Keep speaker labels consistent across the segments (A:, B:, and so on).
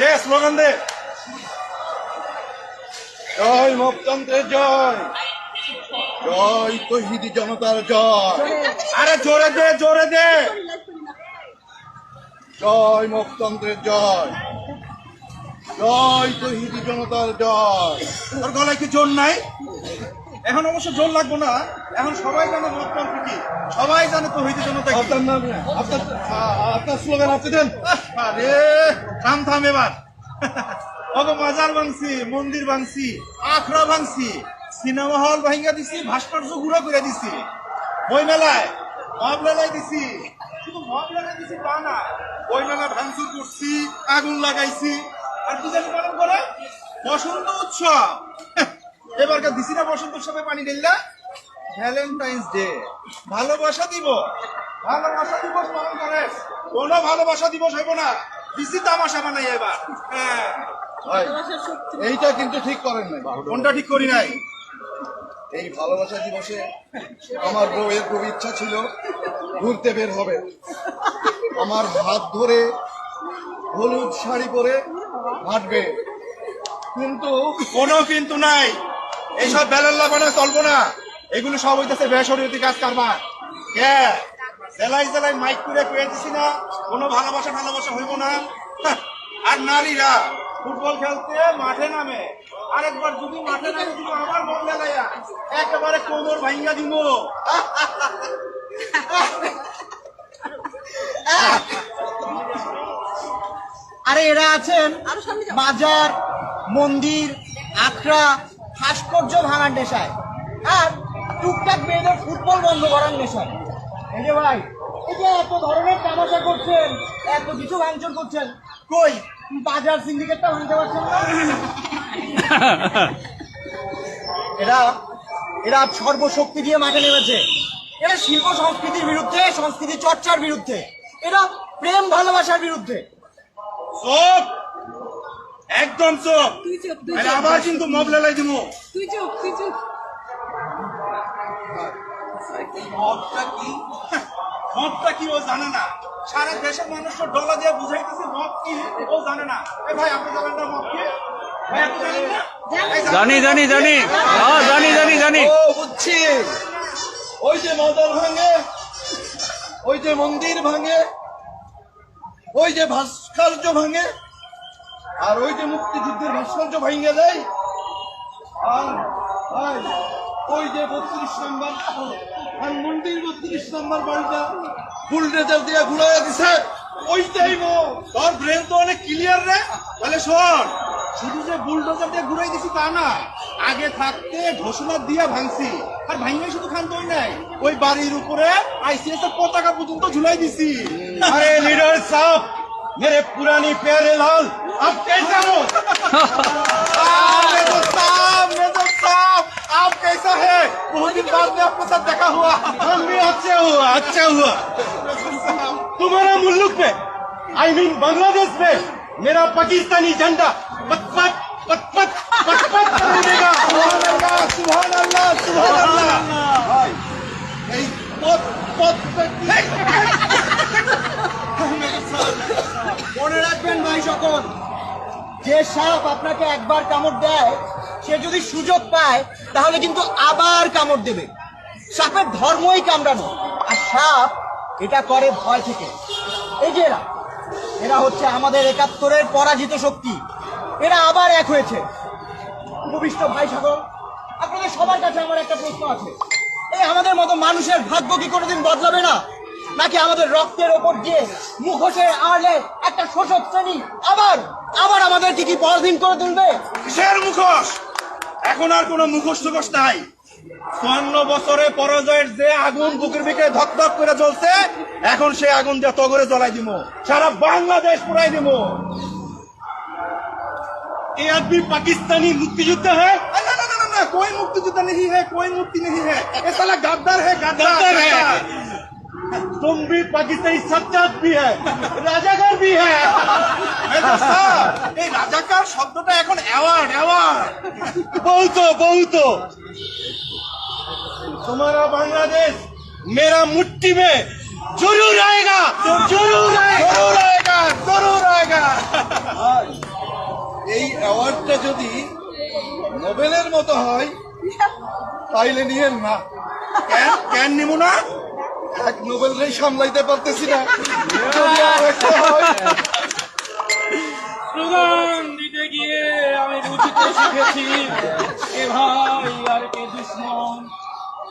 A: দে slogan দে জয় মুক্তন্ত্রের জয় জয় তহিদি জনতার জয় আরে জোরে দে জোরে দে জয় মুক্তন্ত্রের জয় জয় তহিদি জনতার জয় তোর গলায় কি জোর নাই এখন অবশ্য জোর লাগবো না। এখন সবাই জানে লোকতন্ত্র কি। সবাই জানে তহিদি জনতা কি। আপনার নাম আপনার আপনার স্লোগান আপনি দেন। আরে থাম থাম এবার। ওগো মাজার ভাঙছি মন্দির ভাঙছি আখড়া ভাঙছি সিনেমা হল ভাঙ্গা দিছি ভাস্কর্য গুঁড়ো করে দিছি। বই মেলায় মব মেলায় দিছি। শুধু মব মেলায় দিছি তা না বই মেলা ভাঙচুর করছি আগুন লাগাইছি। আর কি জানি পালন করে বসন্ত উৎসব। এবারকার দিছি না বসন্ত উৎসবে পানি ঢেললা ভ্যালেন্টাইন্স ডে ভালোবাসা দিব ভালোবাসা দিবস পালন করে। কোনো ভালোবাসা দিবস হইব না। দিছি তামাশা বানাই এবার। হ্যাঁ।
B: এইটা কিন্তু ঠিক করেন নাই।
A: কোনটা ঠিক করি নাই?
B: এই ভালোবাসা দিবসে আমার বউয়ের খুব ইচ্ছা ছিল ঘুরতে বের হবে। আমার হাত ধরে হলুদ শাড়ি পরে হাঁটবে। কিন্তু
A: কোনো কিন্তু নাই। এইসব বেলাল্লা বানা চলবো না। এগুলো সব হইতেছে বেসরীতি কাজ কারবার। কে? জেলায় জেলায় মাইক করে পেয়ে দিছি না কোনো ভালোবাসা ভালোবাসা হইব না। আর নারীরা ফুটবল খেলতে মাঠে নামে। আরেকবার যদি মাঠে নামে দিব আমার মন লাগাইয়া একেবারে কোমর ভাঙ্গা দিব।
C: আরে এরা আছেন বাজার মন্দির আখড়া ভাস্কর্য ভাঙার নেশায়। আর টুকটাক মেয়েদের ফুটবল বন্ধ করার নেশায়। এই যে ভাই এই যে এত ধরনের তামাশা করছেন এত কিছু ভাঙচুর করছেন কই বাজার সিন্ডিকেটটা ভাঙতে পারছেন না? এরা এরা সর্বশক্তি দিয়ে মাঠে নেমেছে। এরা শিল্প সংস্কৃতির বিরুদ্ধে সংস্কৃতি চর্চার বিরুদ্ধে এরা প্রেম ভালোবাসার বিরুদ্ধে।
A: চোপ! একদম চোপ। আবার কিন্তু মব লেলাই দিব।
D: তুই চুপ তুই চুপ।
A: মদটা কি? মদটা কি ও জানে না। সারা দেশের মানুষকে ডলা দিয়ে বুঝাইতেছে মদ কি ও জানে না। এ ভাই আপনি জানেন না মদ কি? ভাই আপনি জানেন না? এই
E: জানি জানি জানি। হ্যাঁ জানি জানি জানি।
B: ও বুঝছি। ওই যে মাজার ভাঙে ওই যে মন্দির ভাঙে ওই যে ভাস্কর্য ভাঙে আর ওই যে মুক্তিযুদ্ধের ভাস্কর্য ভাঙিয়ে দেয়, আর ভাই, ওই যে বত্রিশ নম্বর মন্দির বত্রিশ নম্বর বাড়িটা বুলডেজার দিয়ে ঘুরা দিছে।
A: ঘুরাই দিছি তা না, আগে থাকতে ঘোষণা দিয়া ভাঙছি। আর নাই, ওই বাড়ির উপরে পতাকা পর্যন্ত ঝুলাই দিছি। পুরানি পেয়ারে লাল। आप कैसे हो? मेजर साहब आप कैसा है? बहुत दिन बाद में देखा हुआ। हम भी अच्छा हुआ अच्छा हुआ। तुम्हारा मुल्क पे आई मीन बांग्लादेश में, मेरा पाकिस्तानी झंडा पत पत पत पत पत पत करने अल्लाह, सुभान अल्लाह।
C: যে সাপ আপনাকে একবার কামড় দেয়, সে যদি সুযোগ পায়, তাহলে কিন্তু আবার কামড় দেবে। সাপের ধর্মই কামড়ানো। আর সাপ এটা করে ভয় থেকে। এই যে এরা এরা হচ্ছে আমাদের একাত্তরের পরাজিত শক্তি। এরা আবার এক হয়েছে। উপবিষ্ট ভাই সকল আপনাদের সবার কাছে আমার একটা প্রশ্ন আছে। এই আমাদের মতো মানুষের ভাগ্য কি কোনোদিন বদলাবে না? নাকি আমাদের রক্তের ওপর দিয়ে মুখোশের আড়লে একটা শোষক শ্রেণি আবার আবার আমাদেরকে কি পরাধীন করে তুলবে
A: কিসের মুখোশ এখন আর কোনো মুখোশ টুখোশ নাই চুয়ান্ন বছরে পরাজয়ের যে আগুন বুকের ভিতরে ধকধক করে জ্বলছে এখন সে আগুন দিয়ে তগরে জ্বলাই দিব সারা বাংলাদেশ পুরাই দিব ये आदमी पाकिस्तानी मुक्तियोद्धा है ना ना ना ना ना कोई मुक्तियोद्धा नहीं है कोई मुक्ति नहीं है ये साला गद्दार है गद्दार है तुम भी पाकिस्तानी सच्चात भी है राजाकार भी है এই রাজাকার শব্দটা এখন অ্যাওয়ার্ড অ্যাওয়ার্ড বহুত বহুত तुम्हारा बांग्लादेश मेरा मुट्ठी में जरूर आएगा जरूर आएगा जरूर आएगा जरूर आएगा
B: যদি নোবেলের মতো হয় তাইলে নিয়েন না
A: কেন কেন নিব না
B: এক নোবেলটাই সামলাইতে পারতেছি না।
D: স্লোগান দিতে গিয়ে আমি বুঝতে শিখেছি কে ভাই আর কে দুশ্মন।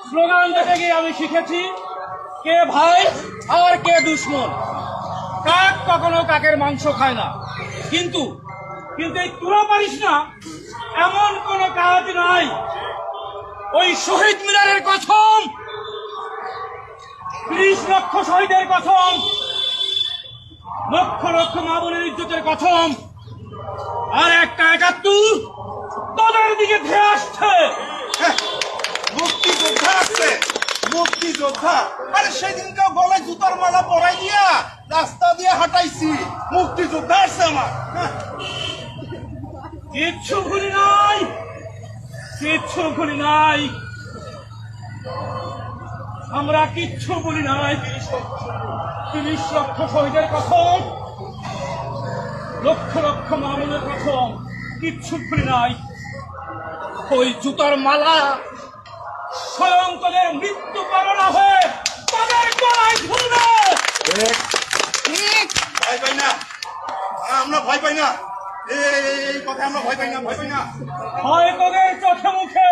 D: স্লোগান দিতে গিয়ে আমি শিখেছি কে ভাই আর কে দুশ্মন। কাক কখনো কাকের মাংস খায় না। কিন্তু কিন্তু এই তুলা পারিস না, এমন কোন কাজ নাই। ওই শহীদ মিনারের কথম ত্রিশ লক্ষ শহীদের কথম লক্ষ লক্ষ মা বোনের ইজ্জতের কথম আর একটা একাত্তর তোদের দিকে ধেয়ে আসছে।
A: হ্যাঁ, মুক্তিযোদ্ধা আছে মুক্তিযোদ্ধা। আরে সেদিনকে গলায় জুতার মালা পরাই দিয়া রাস্তা দিয়ে হাঁটাইছি। মুক্তিযোদ্ধা আছে আমার।
D: কিচ্ছু ভুলি নাই কিচ্ছু ভুলি নাই। আমরা কিচ্ছু বলি নাই। তিরিশ লক্ষ শহীদের কথম লক্ষ লক্ষ মামুনের কথম কিচ্ছু বলি নাই। ওই জুতার মালা স্বয়ং তোদের মৃত্যু পালনা হয়ে তাদের গলায় ঝুলবে।
A: ভয় পাই না। আমরা ভয় পাই না। এই এই কথা আমরা ভয় পাই না ভয় পাই না।
D: ভয় তোদের চোখে মুখে।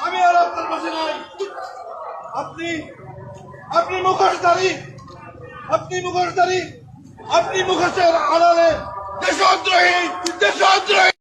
B: আমি আর আপনার পাশে নাই। আপনি আপনি মুখোশধারী। আপনি মুখোশধারী। আপনি মুখোশের আড়ালে দেশদ্রোহী দেশদ্রোহী।